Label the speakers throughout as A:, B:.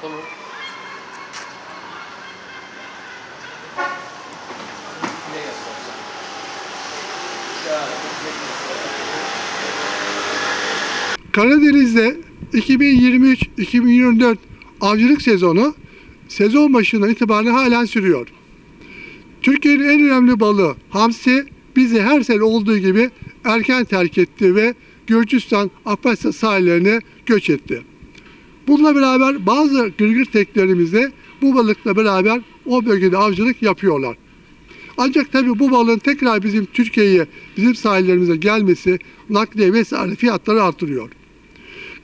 A: Tamam.
B: Karadeniz'de 2023-2024 avcılık sezonu sezon başından itibaren halen sürüyor. Türkiye'nin en önemli balığı hamsi bizi her sene olduğu gibi erken terk etti ve Gürcistan, Avrasya sahillerine göç etti. Bununla beraber bazı gırgır teknelerimiz de bu balıkla beraber o bölgede avcılık yapıyorlar. Ancak tabii bu balığın tekrar bizim Türkiye'ye, bizim sahillerimize gelmesi nakliye vesaire fiyatları artırıyor.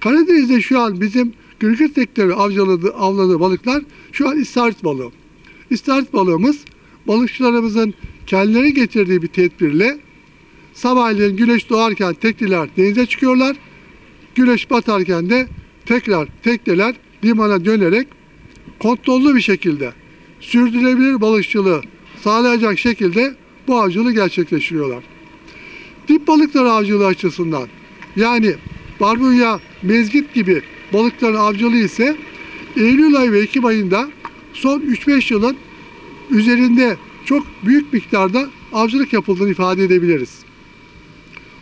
B: Karadeniz'de şu an bizim gırgır tekneleri avcıladığı, avladığı balıklar şu an istavrit balığı. İstavrit balığımız balıkçılarımızın kendileri getirdiği bir tedbirle sabahleyin güneş doğarken tekneler denize çıkıyorlar. Güneş batarken de tekrar tekneler limana dönerek kontrollü bir şekilde sürdürülebilir balıkçılığı sağlayacak şekilde bu avcılığı gerçekleştiriyorlar. Dip balıkları avcılığı açısından yani barbunya, mezgit gibi balıkların avcılığı ise Eylül ayı ve Ekim ayında son 3-5 yılın üzerinde çok büyük miktarda avcılık yapıldığını ifade edebiliriz.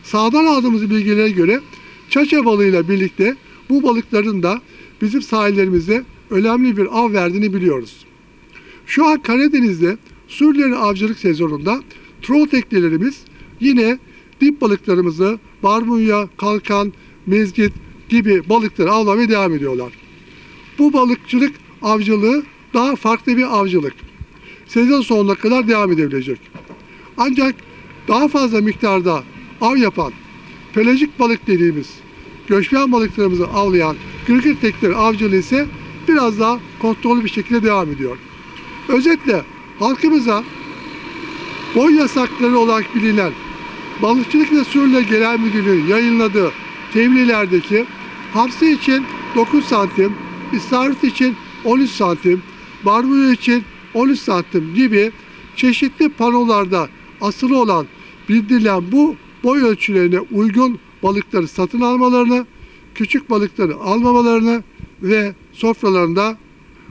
B: Sağdan aldığımız bilgilere göre çaça balığıyla birlikte bu balıkların da bizim sahillerimizde önemli bir av verdiğini biliyoruz. Şu an Karadeniz'de Suriye'nin avcılık sezonunda troll teknelerimiz yine dip balıklarımızı barbunya, kalkan, mezgit gibi balıkları avlamaya devam ediyorlar. Bu balıkçılık avcılığı daha farklı bir avcılık. Sezon sonuna kadar devam edebilecek. Ancak daha fazla miktarda av yapan, pelajik balık dediğimiz göçmen balıklarımızı avlayan gırgır tekneleri avcılığı ise biraz daha kontrollü bir şekilde devam ediyor. Özetle halkımıza boy yasakları olarak bilinen Balıkçılık ve Suriye Genel Müdürlüğü'nün yayınladığı tebliğlerdeki hamsi için 9 santim, istavrit için 13 santim, barbunya için 13 santim gibi çeşitli panolarda asılı olan bildirilen bu boy ölçülerine uygun balıkları satın almalarını, küçük balıkları almamalarını ve sofralarında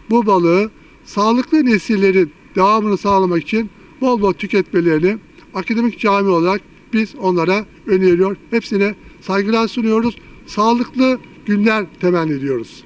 B: bu balığı sağlıklı nesillerin devamını sağlamak için bol bol tüketmelerini akademik cami olarak biz onlara öneriyor. Hepsine saygılar sunuyoruz. Sağlıklı günler temenni ediyoruz.